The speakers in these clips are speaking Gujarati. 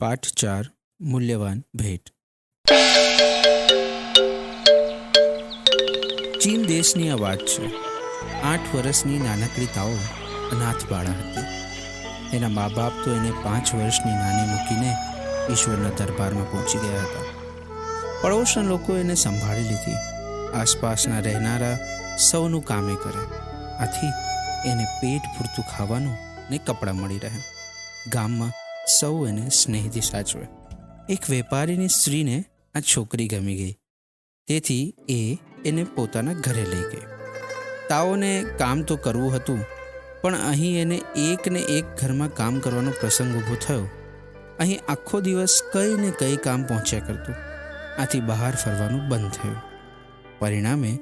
પાઠ ચાર મૂલ્યવાન ભેટ ચીન દેશની આ વાત છે। આઠ વર્ષની નાનકડી તાઓ અનાથ બાળા હતી એના મા બાપ તો એને પાંચ વર્ષની નાની મૂકીને ઈશ્વરના દરબારમાં પહોંચી ગયા હતા પડોશના લોકો એને સંભાળી લીધી આસપાસના રહેનારા સૌનું કામે કરે આથી એને પેટ પૂરતું ખાવાનું ને કપડાં મળી રહે ગામમાં સૌ એને સ્નેહથી સાચવે. એક વેપારીની સ્ત્રીને આ છોકરી ગમી ગઈ. તેથી એ એને પોતાના ઘરે લઈ ગઈ. તાઓને કામ તો કરવું હતું, પણ અહીં એને એક ને એક ઘરમાં કામ કરવાનો પ્રસંગ ઊભો થયો. અહીં આખો દિવસ કંઈ ને કંઈ કામ પહોંચ્યા કરતું. આથી બહાર ફરવાનું બંધ થયું. પરિણામે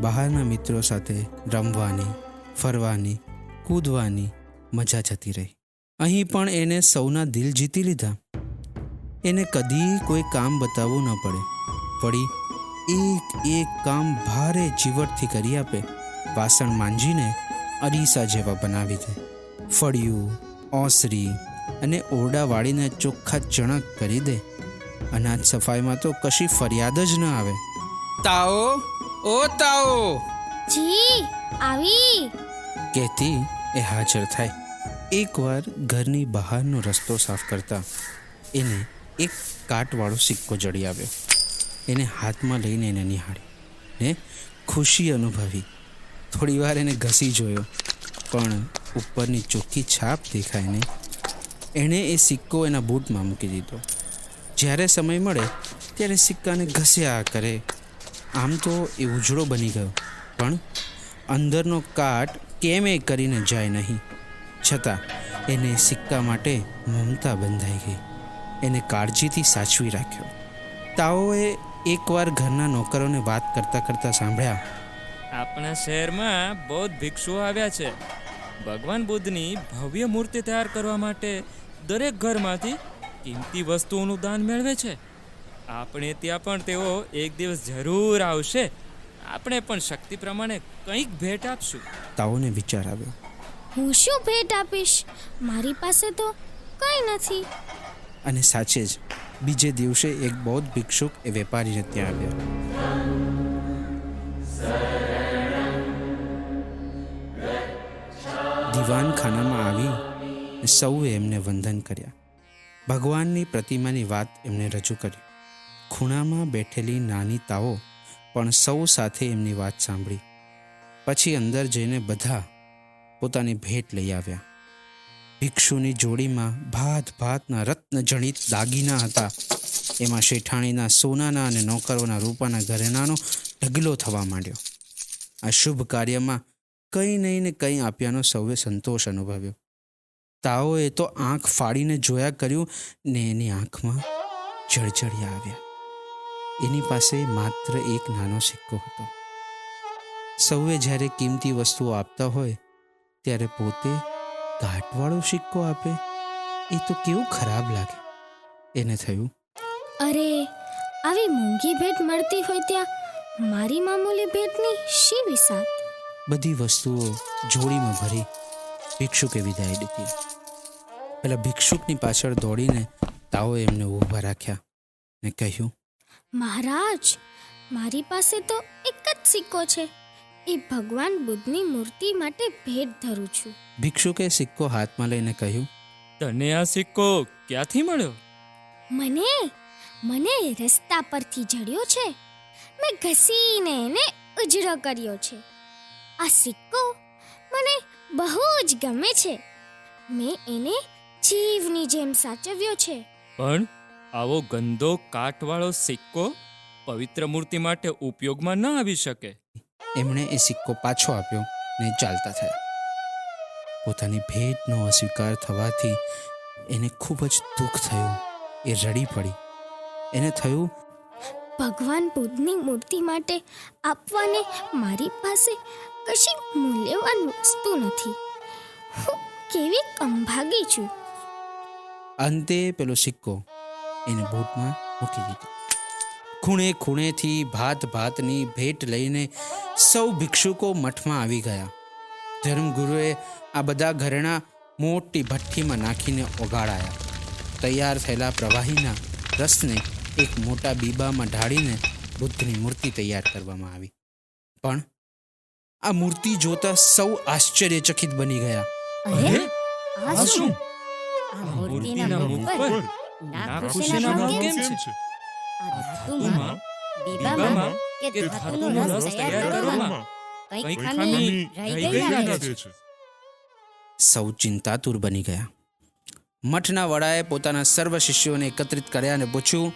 બહારના મિત્રો સાથે રમવાની, ફરવાની, કૂદવાની મજા જતી રહી. અહીં પણ એને સૌના દિલ જીતી લીધા. એને કદી કોઈ કામ બતાવવું ન પડે. વળી એક એક કામ ભારે જીવટથી કરી આપે વાસણ માંજીને અરીસા જેવા બનાવી દે. ફળિયું ઓસરી અને ઓરડા વાળીને ચોખ્ખા ચણક કરી દે. અનાજ સફાઈમાં તો કશી ફરિયાદ જ ન આવે. તાઓ ઓ તાઓ! જી આવી. કહેતી એ હાજર થાય. એકવાર ઘરની બહારનો રસ્તો સાફ કરતા એને એક કાટવાળો સિક્કો જડી આવ્યો. એને હાથમાં લઈને એને નિહાળી ને ખુશી અનુભવી. થોડીવાર એને ઘસી જોયો, પણ ઉપરની ચોખ્ખી છાપ દેખાય નહીં એણે એ સિક્કો એના બૂટમાં મૂકી દીધો. જ્યારે સમય મળે ત્યારે સિક્કાને ઘસ્યા કરે. આમ તો એ ઉજળો બની ગયો, પણ અંદરનો કાટ કેમ કરીને જાય નહીં. છતાં એને સિક્કા માટે મમતા બંધાઈ ગઈ. એને કાળજીથી સાચવી રાખ્યો. તાઓએ એકવાર ઘરના નોકરોને વાત કરતા કરતા સાંભળ્યા આપણા શહેરમાં બૌદ્ધ ભિક્ષુઓ આવ્યા છે. ભગવાન બુદ્ધની ભવ્ય મૂર્તિ તૈયાર કરવા માટે દરેક ઘરમાંથી કિંમતી વસ્તુઓનું દાન મેળવે છે. આપણે ત્યાં પણ તેઓ એક દિવસ જરૂર આવશે. આપણે પણ શક્તિ પ્રમાણે કંઈક ભેટ આપશું. તાઓને વિચાર આવ્યો. હું શું ભેટ આપીશ? મારી પાસે તો કંઈ નથી. અને સાચે જ, બીજે દિવસે એક બૌદ્ધ ભિક્ષુક એ વેપારીને ત્યાં આવ્યા. દીવાનખાનામાં આવી સૌએ એમને વંદન કર્યા. ભગવાનની પ્રતિમાની વાત એમને રજૂ કરી. ખૂણામાં બેઠેલી નાની તાઓ પણ સૌ સાથે એમની વાત સાંભળી. પછી અંદર જઈને બધા પોતાની ભેટ લઈ આવ્યા. ભિક્ષુની જોડીમાં ભાત ભાતના રત્ન જડિત દાગીના હતા. એમાં શેઠાણીના સોનાના અને નોકરોના રૂપાના ઘરેણાનો ઢગલો થવા માંડ્યો. આ શુભ કાર્યમાં કંઈ નહીં ને કંઈ આપ્યાનો સૌએ સંતોષ અનુભવ્યો. તાઓએ તો આંખ ફાડીને જોયા કર્યું ને એની આંખમાં જળજળિયા આવ્યા. એની પાસે માત્ર એક નાનો સિક્કો હતો. સૌએ જ્યારે કિંમતી વસ્તુઓ આપતા હોય ત્યારે પોતે ઘાટવાળો સિક્કો આપે. એ તો કેવું ખરાબ લાગે. એને થયું. અરે આવી મોંઘી ભેટ મળતી હોય ત્યાં મારી મામૂલી ભેટની શી વિસાત? બધી વસ્તુઓ જોડીમાં ભરી ભિક્ષુકે વિદાય દીધી. પેલા ભિક્ષુકની પાછળ દોડીને તાઓ એમને ઊભા રાખ્યા ને કહ્યું મહારાજ મારી પાસે તો એક જ સિક્કો છે. એ ભગવાન બુદ્ધની મૂર્તિ માટે ભેટ ધરું છું. ભિક્ષુકે સિક્કો હાથમાં લઈને કહ્યું તને આ સિક્કો ક્યાંથી મળ્યો? મને? મને રસ્તા પરથી જડ્યો છે. મેં ઘસીને એને ઉજળો કર્યો છે. આ સિક્કો મને બહુ જ ગમે છે. મેં એને જીવની જેમ સાચવ્યો છે. પણ આવો ગંદો કાટવાળો સિક્કો પવિત્ર મૂર્તિ માટે ઉપયોગમાં ન આવી શકે. એમણે એ સિક્કો પાછો આપ્યો ને ચાલતા થયા. પોતાની ભેટનો અસ્વીકાર થવાથી એને ખૂબ જ દુઃખ થયું. એ રડી પડી. એને થયું ભગવાન બુદ્ધની મૂર્તિ માટે આપવાને મારી પાસે કશી મૂલ્યવાન વસ્તુ નથી. હું કેવી કંભાગી છું. અંતે પેલો સિક્કો એને બૂટમાં મૂકી દીધો. ખૂણે ખૂણેથી ભાત ભાતની ભેટ લઈને સૌ ભિક્ષુકો મઠમાં આવી ગયા. ધર્મગુરુએ આ બધા ઘરેણા મોટી ભઠ્ઠીમાં નાખીને ઓગાળાયા. તૈયાર થયેલા પ્રવાહીના રસને એક મોટા બીબામાં ઢાળીને બુદ્ધની મૂર્તિ તૈયાર કરવામાં આવી. પણ આ મૂર્તિ જોતા સૌ આશ્ચર્યચકિત બની ગયા. અરે આ આ શું? શું આ આ મૂર્તિના મુખ પર? ભાવ કેમ છે? આ ધાતુમાં, કે ધાતુનો રસ તૈયાર કરવામાં ખામી રહી ગઈ લાગે છે. સૌ ચિંતાતુર બની ગયા. મઠના વડાએ પોતાના સર્વ શિષ્યોને એકત્રિત કર્યા અને પૂછ્યું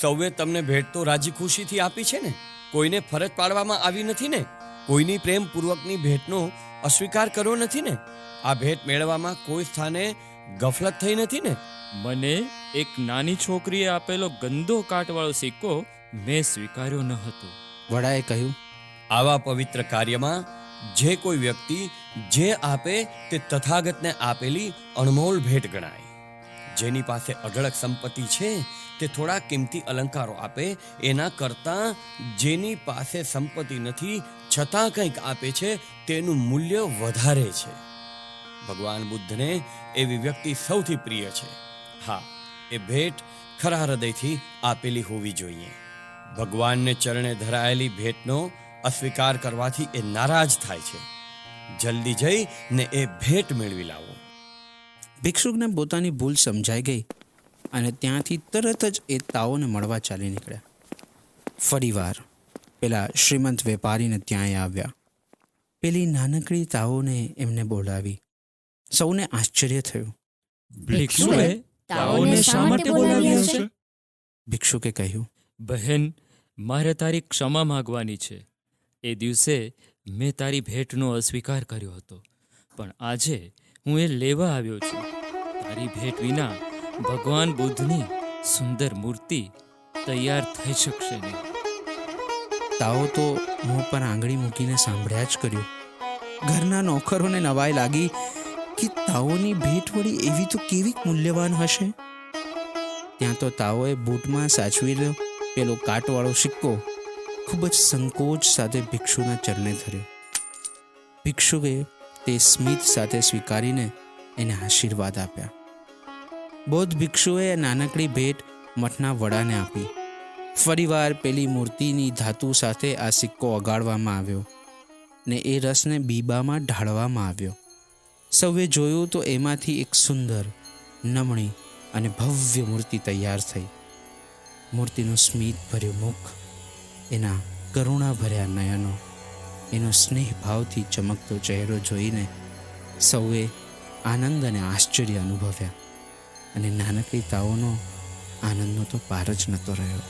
સૌએ તમને ભેટ તો રાજી ખુશીથી આપી છે ને? કોઈને ફરજ પાડવામાં આવી નથી ને? કોઈની પ્રેમપૂર્વકની ભેટનો અસ્વીકાર કર્યો નથી ને? આ ભેટ મેળવવામાં કોઈ સ્થાને ગફલત થઈ નથી ને? મને એક નાની છોકરીએ આપેલો ગંદો કાટવાળો સિક્કો મેં સ્વીકાર્યો ન હતો. વડાએ કહ્યું આવા પવિત્ર કાર્યમાં જે કોઈ વ્યક્તિ જે આપે તે તથાગતને આપેલી અણમોલ ભેટ ગણાય. જેની પાસે અઢળક સંપત્તિ છે તે થોડા કિંમતી અલંકારો આપે એના કરતાં જેની પાસે સંપત્તિ નથી છતાં કંઈક આપે છે તેનું મૂલ્ય વધારે છે. ભગવાન બુદ્ધને એવી વ્યક્તિ સૌથી પ્રિય છે. હા, એ ભેટ ખરા હૃદયથી આપેલી હોવી જોઈએ. ભગવાનને ચરણે ધરાયેલી ભેટનો અસ્વીકાર કરવાથી એ નારાજ થાય છે. જલ્દી જઈ ને એ ભેટ મેળવી લાવો. ભિક્ષુકને પોતાની ભૂલ સમજાઈ ગઈ અને ત્યાંથી તરત જ એ તાઓને મળવા ચાલી નીકળ્યા. ફરીવાર પેલા શ્રીમંત વેપારીને ત્યાં આવ્યા. પેલી નાનકડી તાઓને એમને બોલાવી. સૌને આશ્ચર્ય થયું. ભિક્ષુએ તાઓને શા માટે બોલાવ્યા છે? ભિક્ષુકે કહ્યું બહેન મારે તારી ક્ષમા માગવાની છે. એ દિવસે મેં તારી ભેટનો અસ્વીકાર કર્યો હતો પણ આજે હું એ લેવા આવ્યો છું. તારી ભેટ વિના ભગવાન બુદ્ધની સુંદર મૂર્તિ તૈયાર થઈ શકશે નહીં. તાઓ તો મોં પર આંગળી મૂકીને સાંભળ્યા જ કર્યું. ઘરના નોકરોને નવાઈ લાગી કે તાઓની ભેટ વળી એવી તો કેવી મૂલ્યવાન હશે? ત્યાં તો તાઓએ બૂટમાં સાચવેલો પેલો કાટવાળો સિક્કો. ખૂબ જ સંકોચ સાથે ભિક્ષુના ચરણે ધર્યો. ભિક્ષુએ તે સ્મિત સાથે સ્વીકારીને એને આશીર્વાદ આપ્યા. બૌદ્ધ ભિક્ષુએ નાનકડી ભેટ મઠના વડાને આપી. ફરીવાર પેલી મૂર્તિની ધાતુ સાથે આ સિક્કો અગાડવામાં આવ્યો ને એ રસને બીબામાં ઢાળવામાં આવ્યો. સૌએ જોયું તો એમાંથી એક સુંદર, નમણી અને ભવ્ય મૂર્તિ તૈયાર થઈ. મૂર્તિનું સ્મિત ભર્યું મુખ, એના કરુણા ભર્યા નયનો, એનો સ્નેહ ભાવથી ચમકતો ચહેરો જોઈને સૌએ આનંદ અને આશ્ચર્ય અનુભવ્યા. અને નાનકડી તાઓનો આનંદનો તો પાર જ નહોતો રહ્યો.